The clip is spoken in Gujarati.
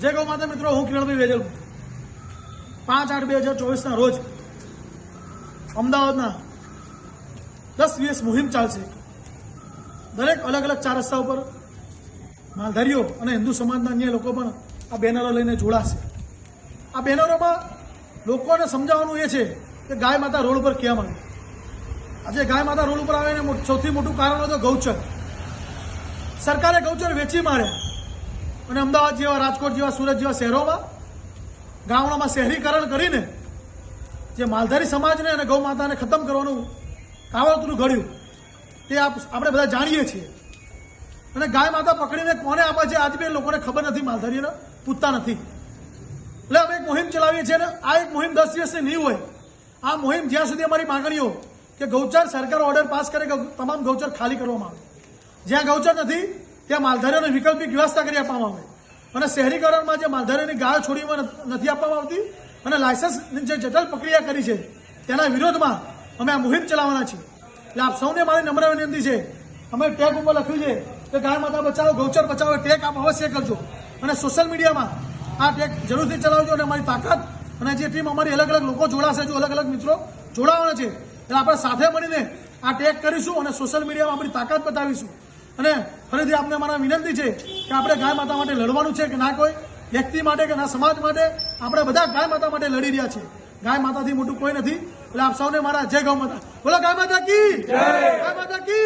જય ગૌ માતા મિત્રો, હું કિરણભાઈ વેજલ. પાંચ આઠ બે હજાર ચોવીસના રોજ અમદાવાદના દસ દિવસ મુહિમ ચાલશે. દરેક અલગ અલગ ચાર રસ્તા ઉપર માલધારીઓ અને હિન્દુ સમાજના અન્ય લોકો પણ આ બેનરો લઈને જોડાશે. આ બેનરોમાં લોકોને સમજાવવાનું એ છે કે ગાય માતા રોડ ઉપર કેમ આવે આજે ગાય માતા રોડ ઉપર આવે ને સૌથી મોટું કારણ હતું ગૌચર. સરકારે ગૌચર વેચી માર્યા અને અમદાવાદ જેવા, રાજકોટ જેવા, સુરત જેવા શહેરોમાં, ગામડામાં શહેરીકરણ કરીને જે માલધારી સમાજને અને ગૌ માતાને ખતમ કરવાનું કાવતરું ઘડ્યું, તે આપ, આપણે બધા જાણીએ છીએ. અને ગાય માતા પકડીને કોને આપે છે, આજ બે લોકોને ખબર નથી માલધારીને પૂછતા નથી. એટલે અમે એક મુહિમ ચલાવીએ છીએ ને, આ એક મુહિમ દસ દિવસની નહીં હોય. આ મુહિમ જ્યાં સુધી અમારી માંગણીઓ કે ગૌચર સરકાર ઓર્ડર પાસ કરે તમામ ગૌચર ખાલી કરવામાં આવે. જ્યાં ગૌચર નથી ત્યાં માલધારીઓને વૈકલ્પિક વ્યવસ્થા કરી આપવામાં આવે. અને શહેરીકરણમાં જે માલધારીઓની ગાયો છોડીમાં નથી આપવામાં આવતી અને લાયસન્સની જે જટલ પ્રક્રિયા કરી છે, તેના વિરોધમાં અમે આ મુહિમ ચલાવવાના છીએ. એટલે આપ સૌને મારી નમ્ર વિનંતી છે, અમે ટેગ ઉપર લખ્યું છે કે ગાય માતા બચાવો, ગૌચર બચાવો ટેગ આપ અવશ્ય કરજો. અને સોશિયલ મીડિયામાં આ ટેગ જરૂરથી ચલાવજો અને અમારી તાકાત અને જે ટીમ અમારી અલગ અલગ લોકો જોડાશે, જો અલગ અલગ મિત્રો જોડાવાના છે એટલે આપણે સાથે મળીને આ ટેગ કરીશું અને સોશિયલ મીડિયામાં આપણી તાકાત બતાવીશું. અને ફરીથી આપને મારા વિનંતી છે કે આપણે ગાય માતા માટે લડવાનું છે કે ના કોઈ વ્યક્તિ માટે કે ના સમાજ માટે આપણે બધા ગાય માતા માટે લડી રહ્યા છીએ. ગાય માતાથી મોટું કોઈ નથી. એટલે આપ સૌને મારા જય ગૌ માતા. બોલો ગાય માતા કી? ગાય માતા કી?